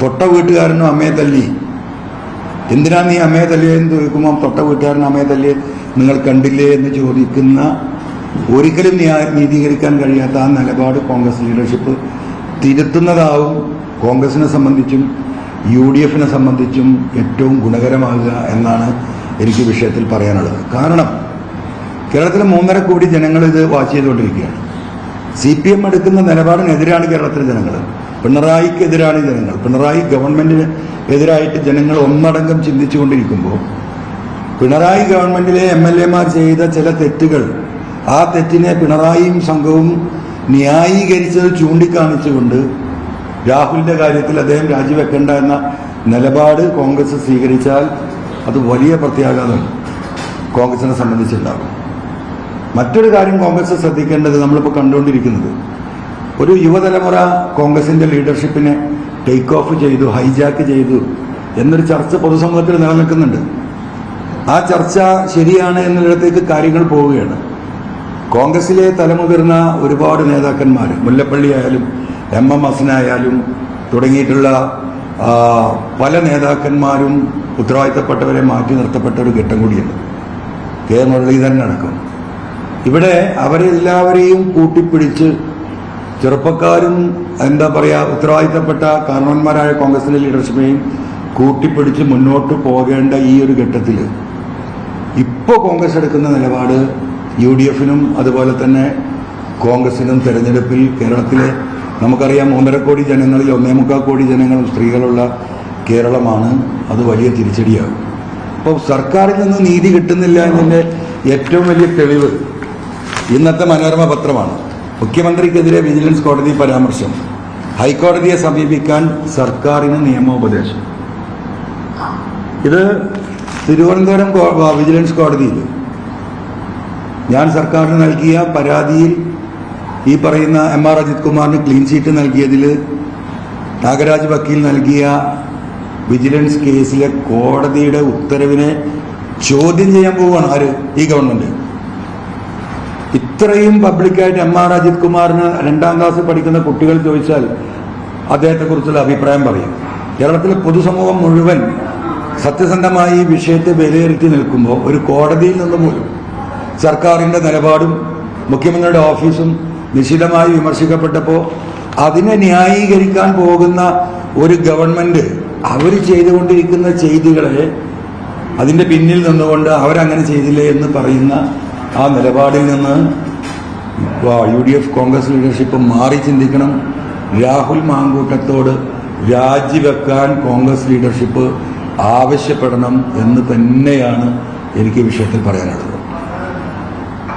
തൊട്ട വീട്ടുകാരനും അമ്മയെ തല്ലി. എന്തിനാ നീ അമ്മയെ തല്ലിയെന്ന് ചോദിക്കുമ്പോൾ തൊട്ട വീട്ടുകാരനും അമ്മയെ തല്ലിയെ നിങ്ങൾ കണ്ടില്ലേ എന്ന് ചോദിക്കുന്ന ഒരിക്കലും നീതീകരിക്കാൻ കഴിയാത്ത ആ നിലപാട് കോൺഗ്രസ് ലീഡർഷിപ്പ് തിരുത്തുന്നതാവും. കോൺഗ്രസിനെ സംബന്ധിച്ചും യു ഡി എഫിനെ സംബന്ധിച്ചും ഏറ്റവും ഗുണകരമാകുക എന്നാണ് എനിക്ക് വിഷയത്തിൽ പറയാനുള്ളത്. കാരണം കേരളത്തിലെ മൂന്നര കോടി ജനങ്ങൾ ഇത് വാച്ച് ചെയ്തുകൊണ്ടിരിക്കുകയാണ്. സി പി എം എടുക്കുന്ന നിലപാടിനെതിരാണ് കേരളത്തിലെ ജനങ്ങൾ. പിണറായിക്കെതിരാണ് ജനങ്ങൾ. പിണറായി ഗവൺമെന്റിന് എതിരായിട്ട് ജനങ്ങൾ ഒന്നടങ്കം ചിന്തിച്ചുകൊണ്ടിരിക്കുമ്പോൾ പിണറായി ഗവൺമെന്റിലെ എം എൽ എമാർ ചെയ്ത ചില തെറ്റുകൾ ആ തെറ്റിനെ പിണറായിയും സംഘവും ന്യായീകരിച്ചത് ചൂണ്ടിക്കാണിച്ചുകൊണ്ട് രാഹുലിന്റെ കാര്യത്തിൽ അദ്ദേഹം രാജിവെക്കേണ്ട എന്ന നിലപാട് കോൺഗ്രസ് സ്വീകരിച്ചാൽ അത് വലിയ പ്രത്യാഘാതം കോൺഗ്രസിനെ സംബന്ധിച്ചുണ്ടാകും. മറ്റൊരു കാര്യം കോൺഗ്രസ് ശ്രദ്ധിക്കേണ്ടത് നമ്മളിപ്പോൾ കണ്ടുകൊണ്ടിരിക്കുന്നത്. ഒരു യുവതലമുറ കോൺഗ്രസിന്റെ ലീഡർഷിപ്പിനെ ടേക്ക് ഓഫ് ചെയ്തു ഹൈജാക്ക് ചെയ്തു എന്നൊരു ചർച്ച പൊതുസമൂഹത്തിൽ നിലനിൽക്കുന്നുണ്ട്. ആ ചർച്ച ശരിയാണ് എന്നിടത്തേക്ക് കാര്യങ്ങൾ പോവുകയാണ്. കോൺഗ്രസിലെ തലമുതിർന്ന ഒരുപാട് നേതാക്കന്മാർ മുല്ലപ്പള്ളി ആയാലും എം എം ഹസനായാലും തുടങ്ങിയിട്ടുള്ള പല നേതാക്കന്മാരും ഉത്തരവാദിത്തപ്പെട്ടവരെ മാറ്റി നിർത്തപ്പെട്ട ഒരു ഘട്ടം കൂടിയാണ് കെ മുരളീധരൻ അടക്കം. ഇവിടെ അവരെല്ലാവരെയും കൂട്ടിപ്പിടിച്ച് ചെറുപ്പക്കാരും എന്താ പറയുക ഉത്തരവാദിത്തപ്പെട്ട കാരണവന്മാരായ കോൺഗ്രസിന്റെ ലീഡർഷിപ്പിനെയും കൂട്ടിപ്പിടിച്ച് മുന്നോട്ട് പോകേണ്ട ഈ ഒരു ഘട്ടത്തിൽ ഇപ്പോൾ കോൺഗ്രസ് എടുക്കുന്ന നിലപാട് യു ഡി എഫിനും അതുപോലെ തന്നെ കോൺഗ്രസിനും തെരഞ്ഞെടുപ്പിൽ കേരളത്തിലെ നമുക്കറിയാം മൂന്നര കോടി ജനങ്ങളിൽ ഒന്നേ മുക്കാൽ കോടി ജനങ്ങളും സ്ത്രീകളുള്ള കേരളമാണ്. അത് വലിയ തിരിച്ചടിയാകും. അപ്പോൾ സർക്കാരിൽ നിന്ന് നീതി കിട്ടുന്നില്ല എന്നതിന്റെ ഏറ്റവും വലിയ തെളിവ് ഇന്നത്തെ മനോരമ പത്രമാണ്. മുഖ്യമന്ത്രിക്കെതിരെ വിജിലൻസ് കോടതി പരാമർശം. ഹൈക്കോടതിയെ സമീപിക്കാൻ സർക്കാരിന് നിയമോപദേശം. ഇത് തിരുവനന്തപുരം വിജിലൻസ് കോടതിയിൽ ഞാൻ സർക്കാരിന് നൽകിയ പരാതിയിൽ ഈ പറയുന്ന എം ആർ അജിത് കുമാറിന് ക്ലീൻ ചീറ്റ് നൽകിയതിൽ നാഗരാജ് വക്കീൽ നൽകിയ വിജിലൻസ് കേസിലെ കോടതിയുടെ ഉത്തരവിനെ ചോദ്യം ചെയ്യാൻ പോവുകയാണ് ആര്? ഈ ഗവൺമെന്റ്. ഇത്രയും പബ്ലിക്കായിട്ട് എം ആർ അജിത് കുമാറിന് രണ്ടാം ക്ലാസ്സിൽ പഠിക്കുന്ന കുട്ടികൾ ചോദിച്ചാൽ അദ്ദേഹത്തെക്കുറിച്ചുള്ള അഭിപ്രായം പറയും. കേരളത്തിലെ പൊതുസമൂഹം മുഴുവൻ സത്യസന്ധമായി ഈ വിഷയത്തെ വിലയിരുത്തി നിൽക്കുമ്പോൾ ഒരു കോടതിയിൽ നിന്ന് പോലും സർക്കാരിന്റെ നിലപാടും മുഖ്യമന്ത്രിയുടെ ഓഫീസും നിശിതമായി വിമർശിക്കപ്പെട്ടപ്പോൾ അതിനെ ന്യായീകരിക്കാൻ പോകുന്ന ഒരു ഗവൺമെന്റ് അവർ ചെയ്തുകൊണ്ടിരിക്കുന്ന ചെയ്തികളെ അതിന്റെ പിന്നിൽ നിന്നുകൊണ്ട് അവരങ്ങനെ ചെയ്തില്ലേ എന്ന് പറയുന്ന ആ നിലപാടിൽ നിന്ന് U D F Congress leadership മാറി ചിന്തിക്കണം. രാഹുൽ മാങ്കൂട്ടത്തോട് രാജിവെക്കാൻ കോൺഗ്രസ് ലീഡർഷിപ്പ് ആവശ്യപ്പെടണം എന്ന് തന്നെയാണ് എനിക്ക് വിഷയത്തിൽ പറയാനുള്ളത്.